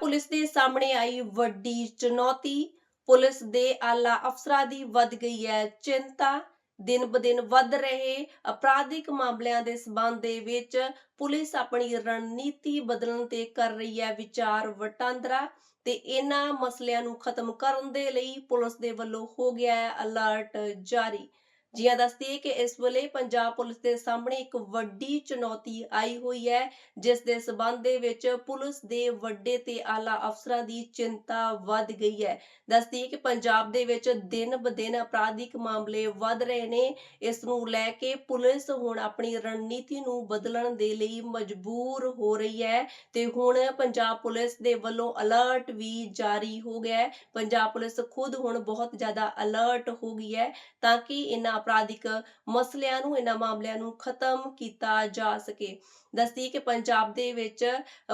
Police ਦੇ ਸਾਹਮਣੇ ਆਈ ਵੱਡੀ ਚੁਣੌਤੀ। ਪੁਲਿਸ ਦੇ ਆਲਾ ਅਫਸਰਾਂ ਦੀ ਵੱਧ ਗਈ ਹੈ ਚਿੰਤਾ। ਦਿਨ ਬਦਿਨ ਵੱਧ ਰਹੇ ਅਪਰਾਧਿਕ ਮਾਮਲਿਆਂ ਦੇ ਸਬੰਧ ਦੇ ਵਿੱਚ ਪੁਲਿਸ ਆਪਣੀ ਰਣਨੀਤੀ ਬਦਲਣ ਤੇ ਕਰ ਰਹੀ ਹੈ ਵਿਚਾਰ ਵਟਾਂਦਰਾ ਤੇ ਇਹਨਾਂ ਮਸਲਿਆਂ ਨੂੰ ਖਤਮ ਕਰਨ ਦੇ ਲਈ ਪੁਲਿਸ ਦੇ ਵੱਲੋਂ ਹੋ ਗਿਆ ਹੈ ਅਲਰਟ ਜਾਰੀ। ਜੀਆਂ ਦੱਸਦੀ ਹੈ ਕਿ ਇਸ ਵੇਲੇ ਪੰਜਾਬ ਪੁਲਿਸ ਦੇ ਸਾਹਮਣੇ ਇੱਕ ਵੱਡੀ ਚੁਣੌਤੀ ਆਈ ਹੋਈ ਹੈ, ਜਿਸ ਦੇ ਸਬੰਧ ਦੇ ਵਿੱਚ ਪੁਲਿਸ ਦੇ ਵੱਡੇ ਤੇ ਆਲਾ ਅਫਸਰਾਂ ਦੀ ਚਿੰਤਾ ਵੱਧ ਗਈ ਹੈ। ਦੱਸਦੀ ਹੈ ਕਿ ਪੰਜਾਬ ਦੇ ਵਿੱਚ ਦਿਨ ਬਦਿਨ ਅਪਰਾਧਿਕ ਮਾਮਲੇ ਵੱਧ ਰਹੇ ਨੇ। ਇਸ ਨੂੰ ਲੈ ਕੇ ਪੁਲਿਸ ਹੁਣ ਆਪਣੀ ਰਣਨੀਤੀ ਨੂੰ ਬਦਲਣ ਦੇ ਲਈ ਮਜਬੂਰ ਹੋ ਰਹੀ ਹੈ ਤੇ ਹੁਣ ਪੰਜਾਬ ਪੁਲਿਸ ਦੇ ਵੱਲੋਂ ਅਲਰਟ ਵੀ ਜਾਰੀ ਹੋ ਗਿਆ ਹੈ। ਪੰਜਾਬ ਪੁਲਿਸ ਖੁਦ ਹੁਣ ਬਹੁਤ ਜ਼ਿਆਦਾ ਅਲਰਟ ਹੋ ਗਈ ਹੈ ਤਾਂ ਕਿ ਇਹਨਾਂ ਅਪਰਾਧਿਕ ਮਸਲਿਆਂ ਨੂੰ, ਇਹਨਾਂ ਮਾਮਲਿਆਂ ਨੂੰ ਖਤਮ ਕੀਤਾ ਜਾ ਸਕੇ। ਦੱਸਦੀ ਕਿ ਪੰਜਾਬ ਦੇ ਵਿੱਚ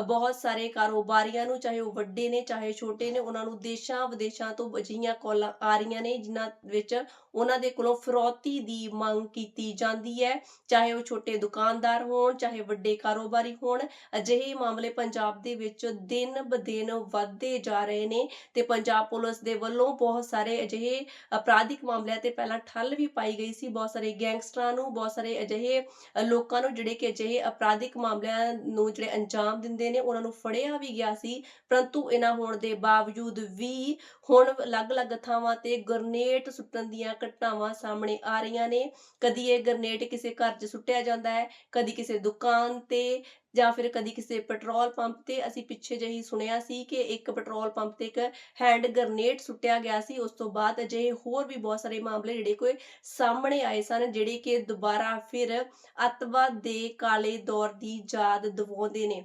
ਬਹੁਤ ਸਾਰੇ ਕਾਰੋਬਾਰੀਆਂ ਨੂੰ, ਚਾਹੇ ਉਹ ਵੱਡੇ ਨੇ, ਚਾਹੇ ਛੋਟੇ ਨੇ, ਉਹਨਾਂ ਨੂੰ ਦੇਸ਼ਾਂ ਵਿਦੇਸ਼ਾਂ ਤੋਂ ਅਜਿਹੀਆਂ ਕਾਲਾਂ ਆ ਰਹੀਆਂ ਨੇ, ਜਿਨ੍ਹਾਂ ਵਿੱਚ ਉਹਨਾਂ ਦੇ ਕੋਲੋਂ ਫਿਰੌਤੀ ਦੀ ਮੰਗ ਕੀਤੀ ਜਾਂਦੀ ਹੈ। ਚਾਹੇ ਉਹ ਛੋਟੇ ਦੁਕਾਨਦਾਰ ਹੋਣ, ਚਾਹੇ ਵੱਡੇ ਕਾਰੋਬਾਰੀ ਹੋਣ, ਅਜਿਹੇ ਮਾਮਲੇ ਪੰਜਾਬ ਦੇ ਵਿੱਚ ਦਿਨ ਬਦਿਨ ਵਧਦੇ ਜਾ ਰਹੇ ਨੇ ਤੇ ਪੰਜਾਬ ਪੁਲਿਸ ਦੇ ਵੱਲੋਂ ਬਹੁਤ ਸਾਰੇ ਅਜਿਹੇ ਅਪਰਾਧਿਕ ਮਾਮਲਿਆਂ ਤੇ ਪਹਿਲਾਂ ਠੱਲ ਵੀ ਪਾਈ ਗਈ ਸੀ, ਬਹੁਤ ਸਾਰੇ ਗੈਂਗਸਟਰਾਂ ਨੂੰ, ਬਹੁਤ ਸਾਰੇ ਅਜਿਹੇ ਲੋਕਾਂ ਨੂੰ ਜਿਹੜੇ ਕਿ ਅਜਿਹੇ ਅਪਰਾਧਿਕ ਮਾਮਲਿਆਂ ਨੂੰ ਜਿਹੜੇ ਅੰਜਾਮ ਦਿੰਦੇ ਨੇ, ਉਹਨਾਂ ਨੂੰ ਫੜਿਆ ਵੀ ਗਿਆ ਸੀ। ਪਰੰਤੂ ਇਹਨਾਂ ਹੋਣ ਦੇ ਬਾਵਜੂਦ ਵੀ ਹੁਣ ਅਲੱਗ-ਅਲੱਗ ਥਾਵਾਂ ਤੇ ਗ੍ਰਨੇਡ ਸੁੱਟਣ ਦੀਆਂ ਘਟਨਾਵਾਂ ਸਾਹਮਣੇ ਆ ਰਹੀਆਂ ਨੇ। ਕਦੀ ਇਹ ਗ੍ਰਨੇਡ ਕਿਸੇ ਘਰ 'ਚ ਸੁੱਟਿਆ ਜਾਂਦਾ ਹੈ, ਕਦੀ ਕਿਸੇ ਦੁਕਾਨ ਤੇ ਜਾਂ ਫਿਰ ਕਦੀ ਕਿਸੇ ਪੈਟਰੋਲ ਪੰਪ ਤੇ ਅਸੀਂ ਪਿੱਛੇ ਜਿਹੀ ਸੁਣਿਆ ਸੀ ਕਿ ਇੱਕ ਪੈਟਰੋਲ ਪੰਪ ਤੇ ਇੱਕ ਹੈਂਡ ਗ੍ਰਨੇਡ ਸੁੱਟਿਆ ਗਿਆ ਸੀ, ਉਸ ਤੋਂ ਬਾਅਦ ਅਜਿਹੇ ਹੋਰ ਵੀ ਬਹੁਤ ਸਾਰੇ ਮਾਮਲੇ ਜਿਹੜੇ ਕੋਈ ਸਾਹਮਣੇ ਆਏ ਸਨ, ਜਿਹੜੇ ਕਿ ਦੁਬਾਰਾ ਫਿਰ ਅਤਵਾਦ ਦੇ ਕਾਲੇ ਦੌਰ ਦੀ ਯਾਦ ਦਿਵਾਉਂਦੇ ਨੇ।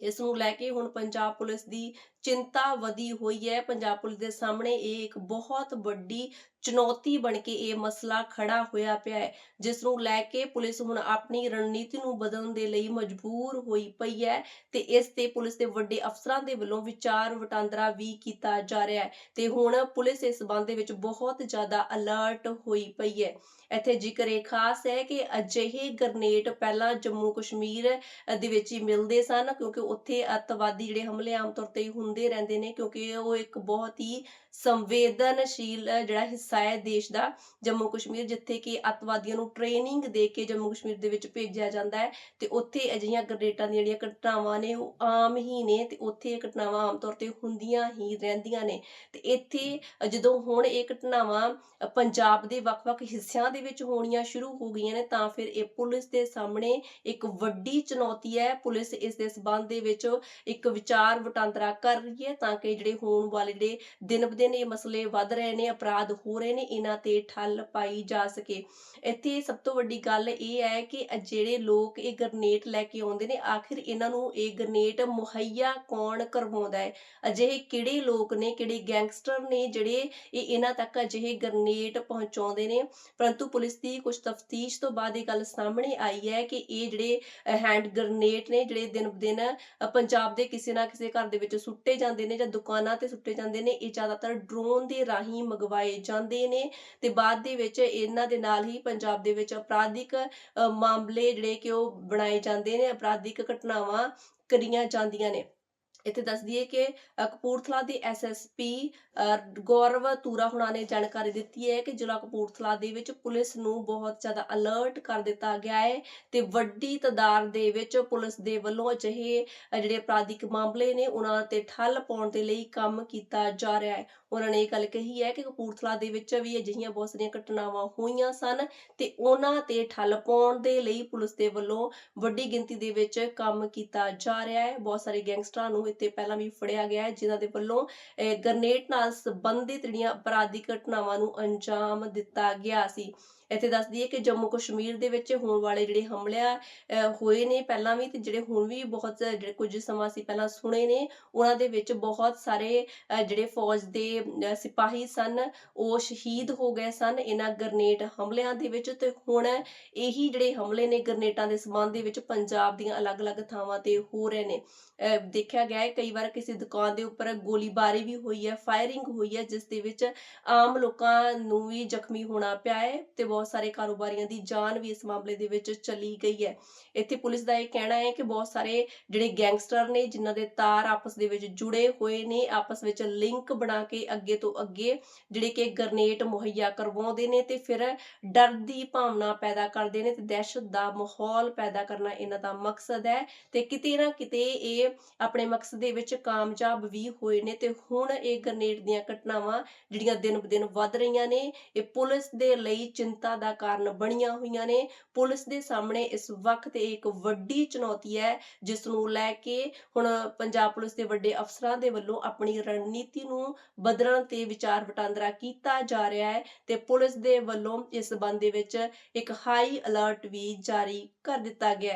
ਇਸ ਨੂੰ ਲੈ ਕੇ ਹੁਣ ਪੰਜਾਬ ਪੁਲਿਸ ਦੀ ਚਿੰਤਾ ਵਧੀ ਹੋਈ ਹੈ। ਪੰਜਾਬ ਪੁਲਿਸ ਦੇ ਸਾਹਮਣੇ ਇਹ ਇੱਕ ਬਹੁਤ ਵੱਡੀ ਚੁਣੌਤੀ ਬਣ ਕੇ ਇਹ ਮਸਲਾ ਖੜਾ ਹੋਇਆ ਪਿਆ ਹੈ ਜਿਸ ਨੂੰ ਲੈ ਕੇ ਪੁਲਿਸ ਹੁਣ ਆਪਣੀ ਰਣਨੀਤੀ ਨੂੰ ਬਦਲਣ ਦੇ ਲਈ ਮਜਬੂਰ ਹੋਈ ਪਈ ਹੈ ਤੇ ਇਸ ਤੇ ਪੁਲਿਸ ਦੇ ਵੱਡੇ ਅਫਸਰਾਂ ਦੇ ਵੱਲੋਂ ਵਿਚਾਰ ਵਟਾਂਦਰਾ ਵੀ ਕੀਤਾ ਜਾ ਰਿਹਾ ਹੈ ਤੇ ਹੁਣ ਪੁਲਿਸ ਇਸ ਸੰਬੰਧ ਦੇ ਵਿੱਚ ਬਹੁਤ ਜ਼ਿਆਦਾ ਅਲਰਟ ਹੋਈ ਪਈ ਹੈ। ਇੱਥੇ ਜ਼ਿਕਰ ਇਹ ਖਾਸ ਹੈ ਕਿ ਅਜਿਹੇ ਗ੍ਰਨੇਡ ਪਹਿਲਾਂ ਜੰਮੂ ਕਸ਼ਮੀਰ ਦੇ ਵਿੱਚ ਹੀ ਮਿਲਦੇ ਸਨ, ਕਿਉਂਕਿ ਉੱਥੇ ਅੱਤਵਾਦੀ ਜਿਹੜੇ ਹਮਲੇ ਆਮ ਤੌਰ ਤੇ ਹੁੰਦੇ ਰਹਿੰਦੇ ਨੇ ਕਿਉਂਕਿ ਉਹ ਇੱਕ ਬਹੁਤ ਹੀ ਸੰਵੇਦਨਸ਼ੀਲ ਜਿਹੜਾ ਹਿੱਸਾ ਹੈ ਦੇਸ਼ ਦਾ ਜੰਮੂ ਕਸ਼ਮੀਰ, ਜਿੱਥੇ ਕਿ ਅੱਤਵਾਦੀਆਂ ਨੂੰ ਟ੍ਰੇਨਿੰਗ ਦੇ ਕੇ ਜੰਮੂ ਕਸ਼ਮੀਰ ਦੇ ਵਿੱਚ ਭੇਜਿਆ ਜਾਂਦਾ ਹੈ ਤੇ ਉੱਥੇ ਅਜਿਹੀਆਂ ਗ੍ਰਨੇਡਾਂ ਦੀਆਂ ਜਿਹੜੀਆਂ ਘਟਨਾਵਾਂ ਨੇ ਉਹ ਆਮ ਹੀ ਨੇ ਤੇ ਉੱਥੇ ਇਹ ਘਟਨਾਵਾਂ ਆਮ ਤੌਰ ਤੇ ਹੁੰਦੀਆਂ ਹੀ ਰਹਿੰਦੀਆਂ ਨੇ। ਤੇ ਇੱਥੇ ਜਦੋਂ ਹੁਣ ਇਹ ਘਟਨਾਵਾਂ ਪੰਜਾਬ ਦੇ ਵੱਖ-ਵੱਖ ਹਿੱਸਿਆਂ ਦੇ ਵਿੱਚ ਹੋਣੀਆਂ ਸ਼ੁਰੂ ਹੋ ਗਈਆਂ ਨੇ ਤਾਂ ਫਿਰ ਇਹ ਪੁਲਿਸ ਦੇ ਸਾਹਮਣੇ ਇੱਕ ਵੱਡੀ ਚੁਣੌਤੀ ਹੈ। ਪੁਲਿਸ ਇਸ ਦੇ ਸਬੰਧ ਦੇ ਵਿੱਚ ਇੱਕ ਵਿਚਾਰ ਵਟਾਂਦਰਾ ਕਰ ਰਹੀ ਹੈ ਤਾਂ ਕਿ ਜਿਹੜੇ ਹੋਣ ਵਾਲੇ ਜਿਹੜੇ ਦਿਨ ਬ ਦਿਨ ਇਹ ਮਸਲੇ ਵੱਧ ਰਹੇ ਨੇ, ਅਪਰਾਧ ਹੋ ਰਹੇ ਨੇ, ਇਹਨਾਂ ਤੇ ਠੱਲ ਪਾਈ ਜਾ ਸਕੇ। ਇੱਥੇ ਸਭ ਤੋਂ ਵੱਡੀ ਗੱਲ ਇਹ ਹੈ ਕਿ ਜਿਹੜੇ ਲੋਕ ਇਹ ਗ੍ਰਨੇਡ ਲੈ ਕੇ ਆਉਂਦੇ ਨੇ, ਆਖਿਰ ਇਹਨਾਂ ਨੂੰ ਇਹ ਗ੍ਰਨੇਡ ਮੁਹੱਈਆ ਕੌਣ ਕਰਵਾਉਂਦਾ ਹੈ? ਅਜਿਹੇ ਕਿਹੜੇ ਲੋਕ ਨੇ, ਕਿਹੜੇ ਗੈਂਗਸਟਰ ਨੇ ਜਿਹੜੇ ਇਹ ਇਹਨਾਂ ਤੱਕ ਅਜਿਹੇ ਗ੍ਰਨੇਡ ਪਹੁੰਚਾਉਂਦੇ ਨੇ? ਪਰੰਤੂ ਪੁਲਿਸ ਦੀ ਕੁਝ ਤਫਤੀਸ਼ ਤੋਂ ਬਾਅਦ ਇਹ ਗੱਲ ਸਾਹਮਣੇ ਆਈ ਹੈ ਕਿ ਇਹ ਜਿਹੜੇ ਹੈਂਡ ਗ੍ਰਨੇਡ ਨੇ, ਜਿਹੜੇ ਦਿਨ ਬ ਦਿਨ ਪੰਜਾਬ ਦੇ ਕਿਸੇ ਨਾ ਕਿਸੇ ਘਰ ਦੇ ਵਿੱਚ ਸੁੱਟੇ ਜਾਂਦੇ ਨੇ ਜਾਂ ਦੁਕਾਨਾਂ ਤੇ ਸੁੱਟੇ ਜਾਂਦੇ ਨੇ, ਇਹ ਜ਼ਿਆਦਾਤਰ ਡਰੋਨ ਦੇ ਰਾਹੀਂ ਮੰਗਵਾਏ ਜਾਂਦੇ ਨੇ ਤੇ ਬਾਅਦ ਦੇ ਵਿੱਚ ਇਹਨਾਂ ਦੇ ਨਾਲ ਹੀ ਪੰਜਾਬ ਦੇ ਵਿੱਚ ਅਪਰਾਧਿਕ ਮਾਮਲੇ ਜਿਹੜੇ ਕਿ ਉਹ ਬਣਾਏ ਜਾਂਦੇ ਨੇ, ਅਪਰਾਧਿਕ ਘਟਨਾਵਾਂ ਕਰੀਆਂ ਜਾਂਦੀਆਂ ਨੇ। ਇੱਥੇ ਦੱਸ ਦਈਏ ਕਿ ਕਪੂਰਥਲਾ ਦੇ ਐਸਐਸਪੀ ਗੌਰਵ ਤੂਰਾ ਹੁਣਾ ਨੇ ਜਾਣਕਾਰੀ ਦਿੱਤੀ ਹੈ ਕਿ ਜ਼ਿਲ੍ਹਾ ਕਪੂਰਥਲਾ ਦੇ ਵਿੱਚ ਪੁਲਿਸ ਨੂੰ ਬਹੁਤ ਜ਼ਿਆਦਾ ਅਲਰਟ ਕਰ ਦਿੱਤਾ ਗਿਆ ਹੈ ਤੇ ਵੱਡੀ ਤਾਦਾਦ ਦੇ ਵਿੱਚ ਪੁਲਿਸ ਦੇ ਵੱਲੋਂ ਅਜਿਹੇ ਜਿਹੜੇ ਅਪਰਾਧਿਕ ਮਾਮਲੇ ਨੇ, ਉਹਨਾਂ ਤੇ ਠੱਲ ਪਾਉਣ ਦੇ ਲਈ ਕੰਮ ਕੀਤਾ ਜਾ ਰਿਹਾ ਹੈ। ਉਹਨਾਂ ਨੇ ਇਹ ਗੱਲ ਕਹੀ ਹੈ ਕਿ ਕਪੂਰਥਲਾ ਦੇ ਵਿੱਚ ਵੀ ਅਜਿਹੀਆਂ ਬਹੁਤ ਸਾਰੀਆਂ ਘਟਨਾਵਾਂ ਹੋਈਆਂ ਸਨ ਤੇ ਉਹਨਾਂ ਤੇ ਠੱਲ ਪਾਉਣ ਦੇ ਲਈ ਪੁਲਿਸ ਦੇ ਵੱਲੋਂ ਵੱਡੀ ਗਿਣਤੀ ਦੇ ਵਿੱਚ ਕੰਮ ਕੀਤਾ ਜਾ ਰਿਹਾ ਹੈ। ਬਹੁਤ ਸਾਰੇ ਗੈਂਗਸਟਰਾਂ ਨੂੰ ਇੱਥੇ ਪਹਿਲਾਂ ਵੀ ਫੜਿਆ ਗਿਆ ਹੈ, ਜਿਨ੍ਹਾਂ ਦੇ ਵੱਲੋਂ ਗ੍ਰਨੇਡ ਨਾਲ ਸੰਬੰਧਿਤ ਜਿਹੜੀਆਂ ਅਪਰਾਧਿਕ ਘਟਨਾਵਾਂ ਨੂੰ ਅੰਜਾਮ ਦਿੱਤਾ ਗਿਆ ਸੀ। ਇੱਥੇ ਦੱਸ ਦਈਏ ਕਿ ਜੰਮੂ ਕਸ਼ਮੀਰ ਦੇ ਵਿੱਚ ਹੋਣ ਵਾਲੇ ਜਿਹੜੇ ਹਮਲਿਆਂ ਹੋਏ ਨੇ ਪਹਿਲਾਂ ਵੀ ਤੇ ਜਿਹੜੇ ਹੁਣ ਵੀ ਬਹੁਤ, ਜਿਹੜੇ ਕੁਝ ਸਮਾਂ ਸੀ ਪਹਿਲਾਂ ਸੁਣੇ ਨੇ, ਉਹਨਾਂ ਦੇ ਵਿੱਚ ਬਹੁਤ ਸਾਰੇ ਜਿਹੜੇ ਫੌਜ ਦੇ ਅਹ, ਸਿਪਾਹੀ ਸਨ ਉਹ ਸ਼ਹੀਦ ਹੋ ਗਏ ਸਨ। ਇਹਨਾਂ ਗ੍ਰਨੇਡ ਹਮਲਿਆਂ ਦੇ ਵਿੱਚ ਤੇ ਹੁਣ ਇਹੀ ਜਿਹੜੇ ਹਮਲੇ ਨੇ ਗ੍ਰਨੇਡਾਂ ਦੇ ਸਬੰਧ ਦੇ ਵਿੱਚ ਪੰਜਾਬ ਦੀਆਂ ਅਲੱਗ-ਅਲੱਗ ਥਾਵਾਂ ਤੇ ਹੋ ਰਹੇ ਨੇ। ਦੇਖਿਆ ਗਿਆ ਹੈ ਕਈ ਵਾਰ ਕਿਸੇ ਦੁਕਾਨ ਦੇ ਉੱਪਰ ਗੋਲੀਬਾਰੀ ਵੀ ਹੋਈ ਹੈ ਫਾਇਰਿੰਗ ਹੋਈ ਹੈ ਜਿਸ ਦੇ ਵਿੱਚ ਆਮ ਲੋਕਾਂ ਨੂੰ ਵੀ ਜ਼ਖਮੀ ਹੋਣਾ ਪਿਆ ਹੈ ਤੇ ਬਹੁਤ ਬਹੁਤ ਸਾਰੇ ਕਾਰੋਬਾਰੀਆਂ ਦੀ ਜਾਨ ਵੀ ਇਸ ਮਾਮਲੇ ਦੇ ਵਿੱਚ ਚਲੀ ਗਈ ਹੈ। ਇੱਥੇ ਪੁਲਿਸ ਦਾ ਇਹ ਕਹਿਣਾ ਹੈ ਕਿ ਬਹੁਤ ਸਾਰੇ ਜਿਹੜੇ ਗੈਂਗਸਟਰ ਨੇ ਜਿਨ੍ਹਾਂ ਦੇ ਤਾਰ ਆਪਸ ਦੇ ਵਿੱਚ ਜੁੜੇ ਹੋਏ ਨੇ ਆਪਸ ਵਿੱਚ ਲਿੰਕ ਬਣਾ ਕੇ ਅੱਗੇ ਤੋਂ ਅੱਗੇ ਜਿਹੜੇ ਕਿ ਗ੍ਰਨੇਡ ਮੁਹੱਈਆ ਕਰਵਾਉਂਦੇ ਨੇ ਤੇ ਫਿਰ ਡਰ ਦੀ ਭਾਵਨਾ ਪੈਦਾ ਕਰਦੇ ਨੇ ਤੇ ਦਹਿਸ਼ਤ ਦਾ ਮਾਹੌਲ ਪੈਦਾ ਕਰਨਾ ਇਹਨਾਂ ਦਾ ਮਕਸਦ ਹੈ ਤੇ ਕਿਤੇ ਨਾ ਕਿਤੇ ਇਹ ਆਪਣੇ ਮਕਸਦ ਦੇ ਵਿੱਚ ਕਾਮਯਾਬ ਵੀ ਹੋਏ ਨੇ ਤੇ ਹੁਣ ਇਹ ਗ੍ਰਨੇਡ ਦੀਆਂ ਘਟਨਾਵਾਂ ਜਿਹੜੀਆਂ ਦਿਨ ਬ ਦਿਨ ਵੱਧ ਰਹੀਆਂ ਨੇ, ਇਹ ਪੁਲਿਸ ਦੇ ਲਈ ਚਿੰਤਾ ਦਾ ਕਾਰਨ ਬਣੀਆਂ ਹੋਈਆਂ ਨੇ, ਪੁਲਿਸ ਦੇ ਸਾਹਮਣੇ ਇਸ ਵਕਤ ਇਹ ਇੱਕ ਵੱਡੀ ਚੁਣੌਤੀ ਹੈ, ਜਿਸ ਨੂੰ ਲੈ ਕੇ ਹੁਣ ਪੰਜਾਬ ਪੁਲਿਸ ਦੇ ਵੱਡੇ ਅਫਸਰਾਂ ਦੇ ਵੱਲੋਂ ਆਪਣੀ ਰਣਨੀਤੀ ਨੂੰ ਬਦਲਣ ਤੇ ਵਿਚਾਰ ਵਟਾਂਦਰਾ ਕੀਤਾ ਜਾ ਰਿਹਾ ਹੈ ਤੇ ਪੁਲਿਸ ਦੇ ਵੱਲੋਂ ਇਸ ਸੰਬੰਧ ਦੇ ਵਿੱਚ ਇੱਕ ਹਾਈ ਅਲਰਟ ਵੀ ਜਾਰੀ ਕਰ ਦਿੱਤਾ ਗਿਆ ਹੈ।